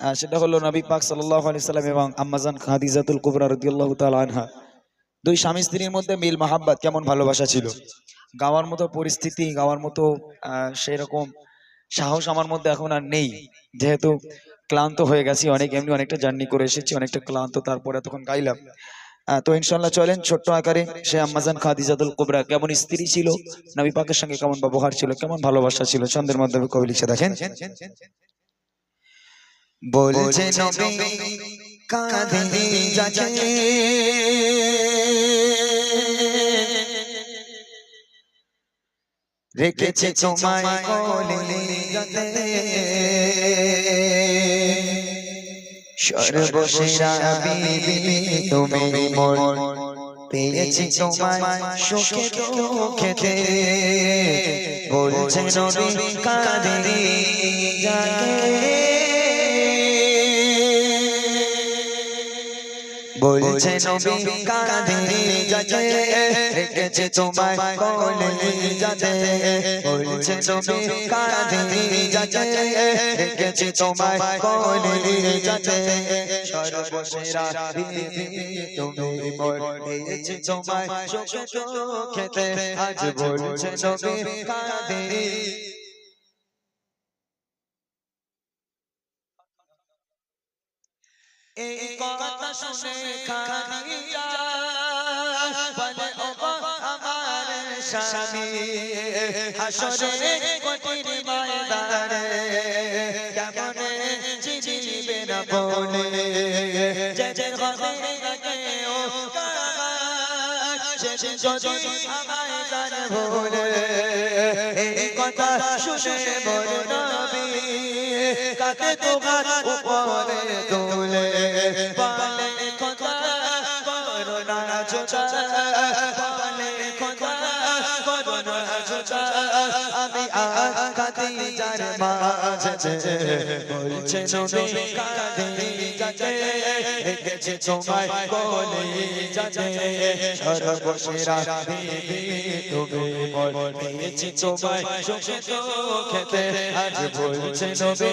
সেটা হলো নবী পাক সাল্লাম এবং আম্মাজান খাদিজাতুল কুবরা রাদিয়াল্লাহু তাআলা আনহা। দুই স্বামী স্ত্রীর মধ্যে মিল মাহাব্বাত কেমন ভালোবাসা ছিল? গাওয়ার মতো পরিস্থিতি, গাওয়ার মতো সেই রকম সাহস আমার মধ্যে এখন আর নেই। যেহেতু ক্লান্ত হয়ে গেছি, অনেক এমনি অনেকটা জার্নি করে এসেছি, অনেকটা ক্লান্ত, তারপরে তখন গাইলাম। তো ইনশাল্লাহ চলেন, ছোট্ট আকারে সে আম্মাজান খাদিজাতুল কুবরা কেমন স্ত্রী ছিল, নবী পাকের সঙ্গে কেমন ব্যবহার ছিল, কেমন ভালোবাসা ছিল, ছন্দের মাধ্যমে কবি লিখে দেখেন। বলছে নবী কাঁদে যাচ্ছে রেখেছে তোমায় কোলে যাতে। সর্বশেরা বিবি তুমি মোর পেয়েছি তোমায় সুখে দুঃখেতে। বলছে নবী কাঁদে যাকে। বলছে নবী কাঁদে যাতে রেখেছে তোমায় কোলে যাতে বলছে নবী কাঁদে যাতে রেখেছে তোমায় কোলে যাতে সর্বশেরা বিবি তুমি পেয়েছি তোমায় সুখে দুঃখেতে আজ বলছে নবী এই কথা শুনে খাদিজা বলে ও আমার স্বামী হাসরে কঠিন ময়দানে কেমনে চিনিবে না বলে? যে যে লাগে ও শেষ যদি আমায় জানে বলে? এই কথা শুনে মোর নবী কাকে তোমার উপরে তোলে? পালে কথা করোনা জোচা পালে কথা করোনা জোচা আমি আকাতে যার মাঝে বলছে নবী কাঁদে যাতে রেখেছে তোমায় কোলে যাতে সর্বশেরা তুমি মোর তোমায় সুখে দুঃখেতে আজ বলছে নবী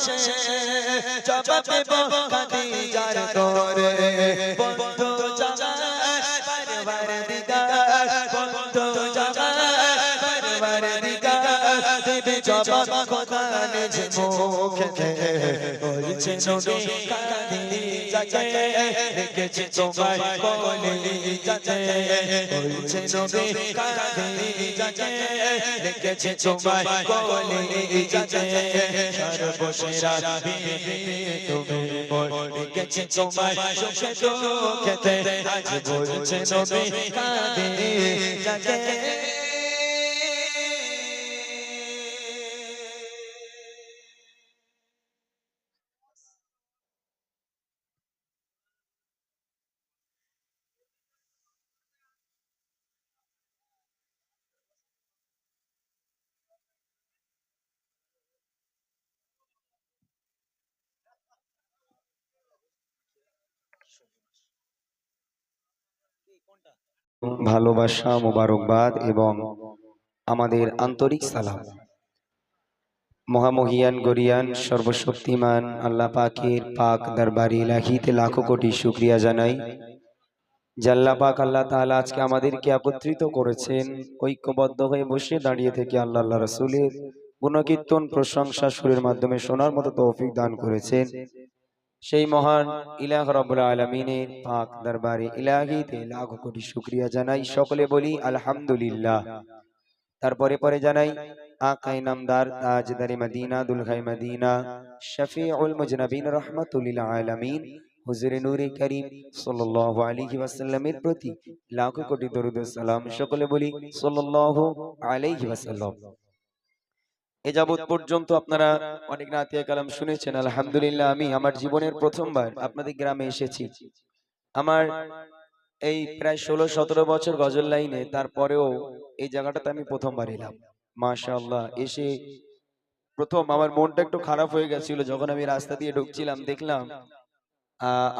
বসে জবাব দেব খাদিজার তোরে বন্ধু জামাই পরবার দিগার বন্ধু জামাই পরবার দিগার দেবে জবাব খোদা নিজ মুখে। বলছে নবী খাদিজা রেখেছে তোমায় কোলে যাতে বলছে নবী খাদিজা রেখেছে তোমায় কোলে যাতে সর্বশেরা তুমি রেখেছে তোমায় সুখে দুঃখেতে আজ বলছে নবী খাদিজা ভালোবাসা মোবারকবাদ এবং আমাদের আন্তরিক সালাম। মহামহিয়ান গরিয়ান, সর্বশক্তিমান, আল্লাহ পাকের পাক দরবারে ইলাহিতে লাখো কোটি শুক্রিয়া জানাই। জাল্লা পাক আল্লাহ তাআলা আজকে আমাদেরকে একত্রিত করেছেন, ঐক্যবদ্ধ হয়ে বসে দাঁড়িয়ে থেকে আল্লাহ আল্লাহ রসুলের গুণকীর্তন প্রশংসা সুরের মাধ্যমে শোনার মতো তৌফিক দান করেছেন। সেই মহান ইলাহ রব্বুল আলমিনের পাক দরবারে ইলাহিতে লাখ কোটি শুক্রিয়া জানাই। সকলে বলি আলহামদুলিল্লাহ। তারপরে পরে জানাই প্রতি লাখ কোটি সকলে বলি সাল্লাল্লাহু আলাইহি ওয়াসাল্লাম। এ যাবৎ পর্যন্ত আপনারা অনেক নাতিয়া কালাম শুনেছেন, আলহামদুলিল্লাহ আমি আমার জীবনের প্রথমবার আপনাদের গ্রামে এসেছি। আমার এই প্রায় ষোলো সতেরো বছর গজল লাইনে তারপরেও এই জায়গাটাতে আমি প্রথমবার এলাম। মাশাআল্লাহ, এসে প্রথম আমার মনটা একটু খারাপ হয়ে গেছিল যখন আমি রাস্তা দিয়ে ঢুকছিলাম, দেখলাম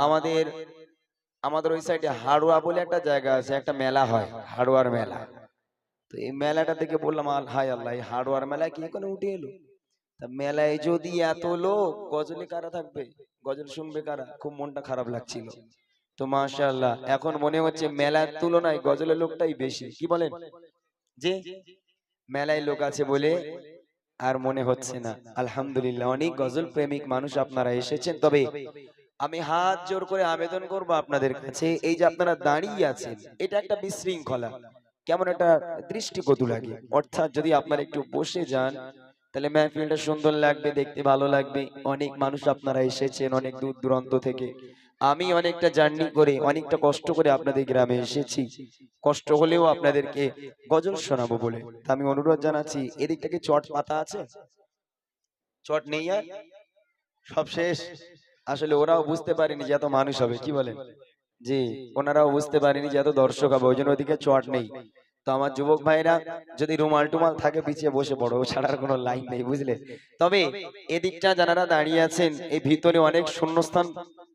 আমাদের আমাদের ওই সাইডে হাড়ুয়া বলে একটা জায়গা আছে, একটা মেলা হয়, হাড়ুয়ার মেলা। তো এই মেলাটা থেকে বললাম, আল হাই আল্লাহ, এই হাড়ুয়ার মেলায় কি এখানে উঠে এলো? তা মেলায় যদি এত লোক, গজলে কারা থাকবে? গজল শুনবে কারা? খুব মনটা খারাপ লাগছিল। তো মাশাআল্লাহ, এখন মনে হচ্ছে মেলার তুলনায় গজলের লোকটাই বেশি। কি বলেন? যে মেলায় লোক আছে বলে আর মনে হচ্ছে না। আলহামদুলিল্লাহ, অনেক গজল প্রেমিক মানুষ আপনারা এসেছেন। তবে আমি হাত জোর করে আবেদন করব আপনাদের কাছে। এই যে আপনারা দাঁড়িয়ে আছেন, এটা একটা বিশৃঙ্খলা। কেমন একটা দৃষ্টিকটু লাগে। অর্থাৎ যদি আপনারা একটু বসে যান, তাহলে মেহফিলটা সুন্দর লাগবে, দেখতে ভালো লাগবে। অনেক মানুষ আপনারা এসেছেন অনেক দূর দূরান্ত থেকে। আমি অনেকটা জার্নি করে, অনেকটা কষ্ট করে আপনাদের গ্রামে এসেছি। কষ্ট হলেও আপনাদেরকে গজল শোনাবো বলে। তা আমি অনুরোধ জানাচ্ছি এদিকটাকে চট পাতা আছে? চট নেই আর? সব শেষ? আসলে ওরাও বুঝতে পারেনি যে এত মানুষ হবে, কি বলেন? জি ওনারাও বুঝতে পারেনি যে এত দর্শক হবে ওই জন্য ওদিকে চট নেই। তো আমার যুবক ভাইরা যদি রুমাল টুমাল থাকে পিছিয়ে বসে পড়ো ছাড়ার কোনো লাইন নেই বুঝলে? তবে এদিকটা যারা দাঁড়িয়ে আছেন এই ভিতরে অনেক শূন্যস্থান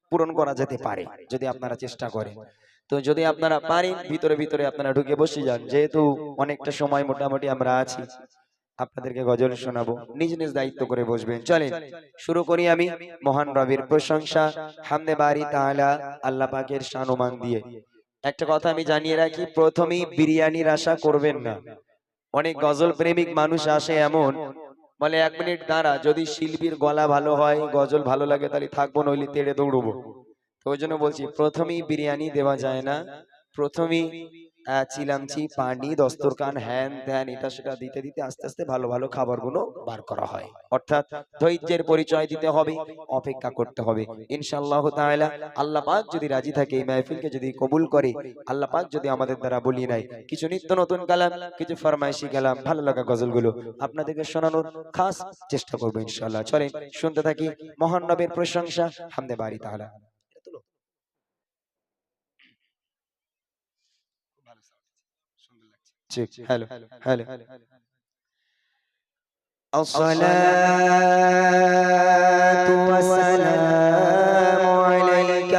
পূরণ করা যেতে পারে যদি আপনারা চেষ্টা করেন। তো যদি আপনারা পারেন ভিতরে ভিতরে আপনারা ঢুকে বসে যান। যেহেতু অনেকটা সময় মোটামুটি আমরা আছি। আপনাদেরকে গজল শোনাবো। নিজ নিজ দায়িত্ব করে বসবেন। চলেন, শুরু করি আমি মহান রবির প্রশংসা, হামদে বাড়ি তাআলা, আল্লাহ পাকের শানুমান দিয়ে। একটা কথা আমি জানিয়ে রাখি, প্রথমেই বিরিয়ানির আশা করবেন না। অনেক গজল প্রেমিক মানুষ আসে এমন, বলে, এক মিনিট দাঁড়া, যদি শিল্পীর গলা ভালো হয়, গজল ভালো লাগে, তাহলে থাকব, নইলে তেড়ে দৌড়বো। তো ওই জন্য বলছি, প্রথমেই বিরিয়ানি দেওয়া যায় না। প্রথমেই চিলামচি পানি দস্তরখান হ্যান ত্যান এটা সেটা দিতে দিতে আস্তে আস্তে ভালো ভালো খাবারগুলো বার করা হয়। অর্থাৎ ধৈর্যের পরিচয় দিতে হবে অপেক্ষা করতে হবে। ইনশাআল্লাহ তাআলা আল্লাহ পাক যদি রাজি থাকে এই মাহফিলকে যদি কবুল করে আল্লাহ পাক যদি আমাদের দ্বারা বলিয়ে নেয়। কিছু নিত্য নতুন কালাম কিছু ফরমাইশি কালাম ভালো লাগা গজলগুলো আপনাদেরকে শোনানোর খাস চেষ্টা করব ইনশাআল্লাহ। চলেন শুনতে থাকি মহান নবের প্রশংসা হামদে বাড়ি তাআলা ঠিক হ্যালো হ্যালো الصلاة والسلام عليك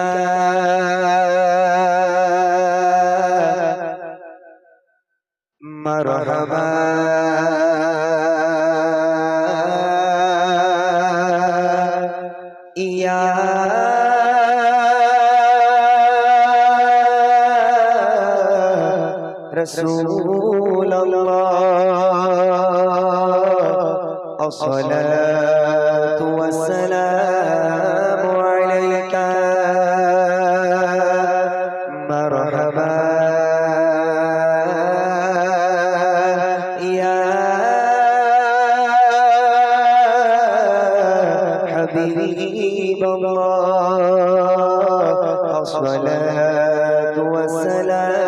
مرحبا رسول الله. الصلاة والسلام عليك. مرحبا. يا حبيب الله. الصلاة والسلام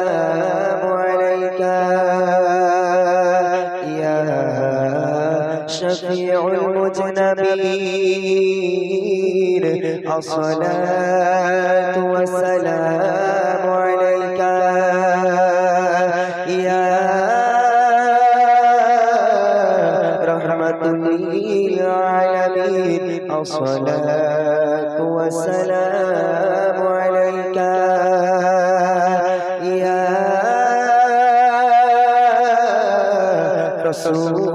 شفيع المذنبين الصلاة والسلام عليك يا رحمة للعالمين. الصلاة والسلام عليك يا رسول